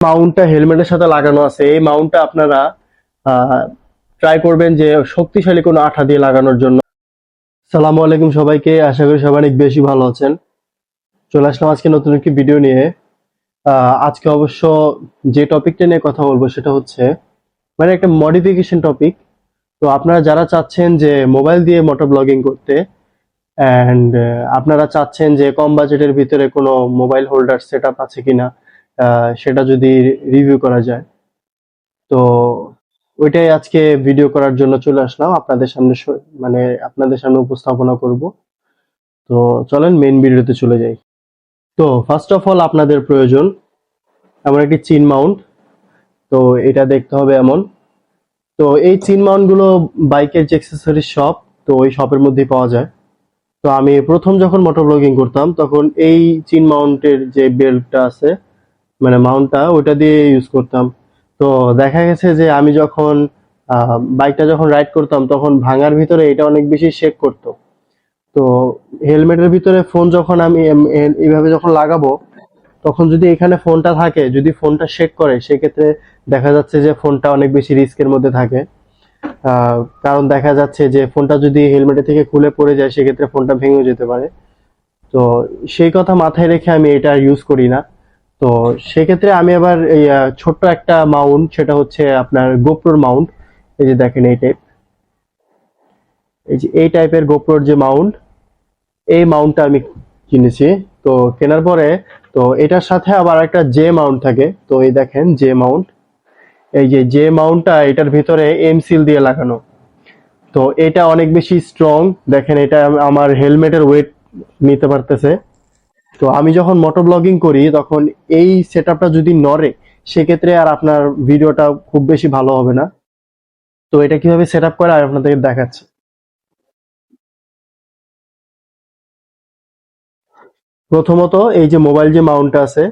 মাউন্টটা হেলমেটের সাথে লাগানো আছে। এই মাউন্টটা আপনারা ট্রাই করবেন যে শক্তিশালী কোনো আঠা দিয়ে লাগানোর জন্য। সালামু আলাইকুম সবাইকে, আশা করি সবাই অনেক বেশি ভালো আছেন। চলে আসলাম আজকে নতুন একটি ভিডিও নিয়ে। আজকে অবশ্য যে টপিকটা নিয়ে কথা বলব সেটা হচ্ছে মানে একটা মডিফিকেশন টপিক তো আপনারা যারা চাচ্ছেন যে মোবাইল দিয়ে মোটর ব্লগিং করতে অ্যান্ড আপনারা চাচ্ছেন যে কম বাজেটের ভিতরে কোনো মোবাইল হোল্ডার সেট আছে কিনা সেটা যদি রিভিউ করা যায়। তো ওইটাই আজকে ভিডিও করার জন্য চলে আসলাম। আপনাদের সামনে মানে আপনাদের সামনে উপস্থাপনা করব। তো চলেন মেন ভিডিওতে চলে যাই। তো ফার্স্ট অফ অল আপনাদের প্রয়োজন এমন একটি চিন মাউন্ট তো এটা দেখতে হবে এমন। তো এই চিন মাউন্টগুলো বাইকের যে অ্যাক্সেসরিজ শপ তো ওই শপের মধ্যেই পাওয়া যায়। তো আমি প্রথম যখন মোটর ব্লগিং করতাম, তখন এই চিন মাউন্টের যে বেল্টটা আছে মানে মাউন্টটা ওটা দিয়ে ইউজ করতাম। তো দেখা গেছে যে আমি যখন বাইকটা যখন রাইড করতাম, তখন ভাঙার ভিতরে এটা অনেক বেশি শেক করতো। তো হেলমেটের ভিতরে ফোন যখন আমি এইভাবে যখন লাগাবো, তখন যদি এখানে ফোনটা থাকে, যদি ফোনটা শেক করে, সেক্ষেত্রে দেখা যাচ্ছে যে ফোনটা অনেক বেশি রিস্কের মধ্যে থাকে। কারণ দেখা যাচ্ছে যে ফোনটা যদি হেলমেটের থেকে খুলে পড়ে যায়, সেক্ষেত্রে ফোনটা ভেঙে যেতে পারে। তো সেই কথা মাথায় রেখে আমি এটা ইউজ করি না। তো সেক্ষেত্রে আমি আবার এই ছোট্ট একটা মাউন্ট সেটা হচ্ছে আপনার গোপ্রোর মাউন্ট এই যে দেখেন এই টাইপ এই যে এই টাইপের গোপ্রোর যে মাউন্ট এই মাউন্টটা আমি কিনেছি। তো কেনার পরে, তো এটার সাথে আবার একটা জে মাউন্ট থাকে। তো এই দেখেন জে মাউন্ট এই যে জে মাউন্টটা এটার ভিতরে এম সিল দিয়ে লাগানো। তো এটা অনেক বেশি স্ট্রং দেখেন এটা আমার হেলমেটের ওয়েট নিতে পারতেছে। তো আমি যখন মোটর ব্লগিং করি, তখন এই সেটআপটা যদি নড়ে, সেক্ষেত্রে আর আপনার ভিডিওটা খুব বেশি ভালো হবে না। তো এটা কীভাবে সেট আপ করে আর আপনাদেরকে দেখাচ্ছি। প্রথমত এই যে মোবাইল যে মাউন্টটা আছে,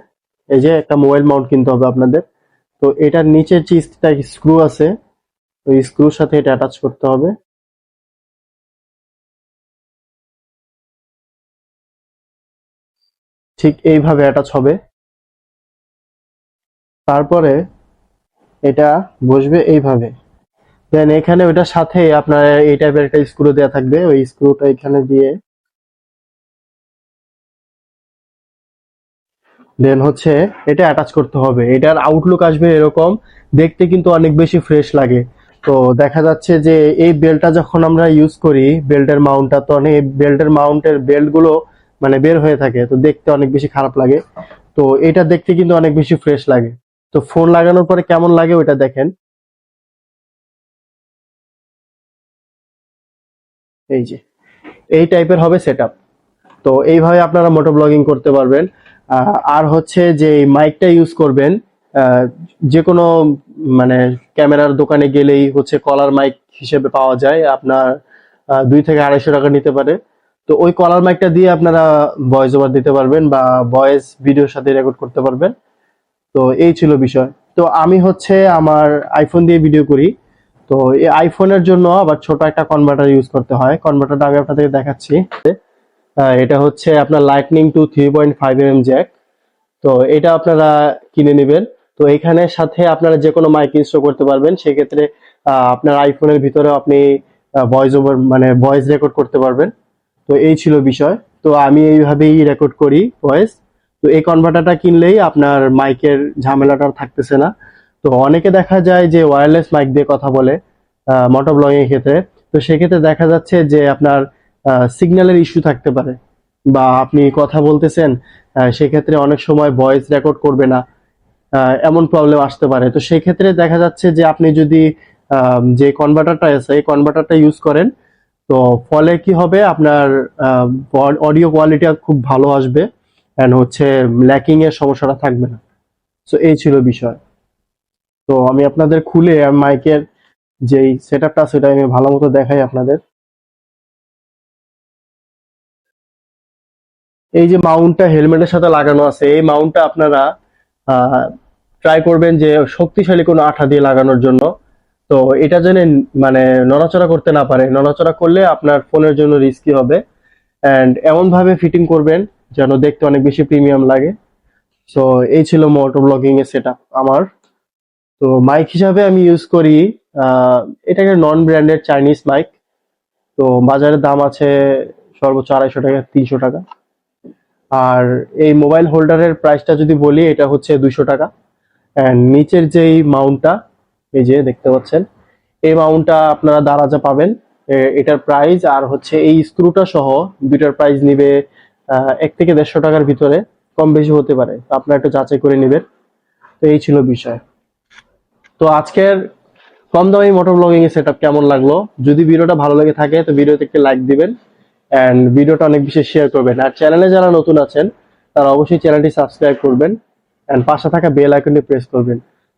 এই যে একটা মোবাইল মাউন্ট কিনতে হবে আপনাদের। তো এটার নিচের যে স্ক্রু আছে, ওই স্ক্রুর সাথে এটা অ্যাটাচ করতে হবে। ঠিক এইভাবে অ্যাটাচ হবে। তারপরে এটা বসবে এইভাবে। দেন এখানে ওইটার সাথে আপনার এই টাইপের একটা স্ক্রু দেওয়া থাকবে। ওই স্ক্রুটা এখানে দিয়ে দেন হচ্ছে এটা অ্যাটাচ করতে হবে। এটার আউটলুক আসবে এরকম। দেখতে কিন্তু অনেক বেশি ফ্রেশ লাগে। তো দেখা যাচ্ছে যে এই বেল্টটা যখন আমরা ইউজ করি বেল্টের মাউন্টটা তো অনেক বেল্টের মাউন্টের বেল্টগুলো মানে বের হয়ে থাকে, তো দেখতে অনেক বেশি খারাপ লাগে। তো এটা দেখতে কিন্তু অনেক বেশি ফ্রেশ লাগে। তো ফোন লাগানোর পরে কেমন লাগে ওইটা দেখেন। এই যে, এই টাইপের হবে সেটআপ তো এইভাবে আপনারা মোটো ব্লগিং করতে পারবেন। আর হচ্ছে যে মাইকটা ইউজ করবেন যে কোনো মানে ক্যামেরার দোকানে গেলেই হচ্ছে কলার মাইক হিসেবে পাওয়া যায়। আপনার দুই থেকে আড়াইশো টাকা নিতে পারে। তো ওই কলার মাইকটা দিয়ে আপনারা ভয়েস ওভার দিতে পারবেন বা ভয়েস ভিডিওর সাথে রেকর্ড করতে পারবেন। তো এই ছিল বিষয়। তো আমি হচ্ছে আমার আইফোন দিয়ে ভিডিও করি। তো এই আইফোনের জন্য আবার ছোট একটা কনভার্টার ইউজ করতে হয়। কনভার্টারটা আমি আপনাদের দেখাচ্ছি। এটা হচ্ছে আপনার lightning to three point five M jack তো এটা আপনারা কিনে নেবেন। তো এখানে সাথে আপনারা যে কোনো মাইক ইনস্টল করতে পারবেন। সেক্ষেত্রে আপনার আইফোনের ভিতরে আপনি ভয়েস ওভার মানে ভয়েস রেকর্ড করতে পারবেন। তো এই ছিল বিষয়। তো আমি এইভাবেই রেকর্ড করি ভয়েস তো এই কনভার্টারটা কিনলেই আপনার মাইকের ঝামেলাটা থাকতেছে না। তো অনেকে দেখা যায় যে ওয়্যারলেস মাইক দিয়ে কথা বলে মোটর ব্লগিং এর ক্ষেত্রে। তো সেক্ষেত্রে দেখা যাচ্ছে যে আপনার সিগন্যালের ইস্যু থাকতে পারে বা আপনি কথা বলতেছেন সেক্ষেত্রে অনেক সময় ভয়েস রেকর্ড করবে না এমন প্রবলেম আসতে পারে। তো সেই ক্ষেত্রে দেখা যাচ্ছে যে আপনি যদি যে কনভার্টারটা আছে, এই কনভার্টারটা ইউজ করেন তো ফলে কি হবে? আপনার অডিও কোয়ালিটি খুব ভালো আসবে এন্ড হচ্ছে ল্যাকিং এর সমস্যাটা থাকবে না। সো এই ছিল বিষয়। তো আমি আপনাদের খুলে মাইকের যেই সেটআপটা সেটা আমি ভালো মতো দেখাই আপনাদের। এই যে মাউন্টটা হেলমেটের সাথে লাগানো আছে, এই মাউন্টটা আপনারা ট্রাই করবেন যে শক্তিশালী কোনো আঠা দিয়ে লাগানোর জন্য। তো এটা যেন মানে নড়াচড়া করতে না পারে। নড়াচড়া করলে আপনার ফোনের জন্য রিস্কি হবে। অ্যান্ড এমনভাবে ফিটিং করবেন যেন দেখতে অনেক বেশি প্রিমিয়াম লাগে। সো এই ছিল মোটর ব্লগিং এর সেট আমার। তো মাইক হিসাবে আমি ইউজ করি আহ, এটা একটা নন ব্র্যান্ডেড চাইনিজ মাইক তো বাজারের দাম আছে সর্বোচ্চ আড়াইশো টাকা তিনশো টাকা। আর এই মোবাইল হোল্ডারের প্রাইসটা যদি বলি এটা হচ্ছে দুইশো টাকা। অ্যান্ড নিচের যেই মাউন্টটা এই যে দেখতে পাচ্ছেন, এই মাউন্টটা আপনারা দারাজা পাবেন। এটার প্রাইস আর হচ্ছে এই স্ক্রুটা সহ দুইটার প্রাইস নিবে এক থেকে দেড়শো টাকার ভিতরে, কম বেশি হতে পারে। তো আপনারা একটু যাচাই করে নেবেন। তো এই ছিল বিষয়। তো আজকের কম দামি মোটর ব্লগিং এর সেটআপ কেমন লাগল? যদি ভিডিওটা ভালো লেগে থাকে, তো ভিডিওতে একটি লাইক দিবেন। এন্ড ভিডিওটা অনেক বেশি শেয়ার করবেন। আর চ্যানেলে যারা নতুন আছেন, তারা অবশ্যই চ্যানেলটি সাবস্ক্রাইব করবেন। এন্ড পাশে থাকা বেল আইকনটি প্রেস করবেন।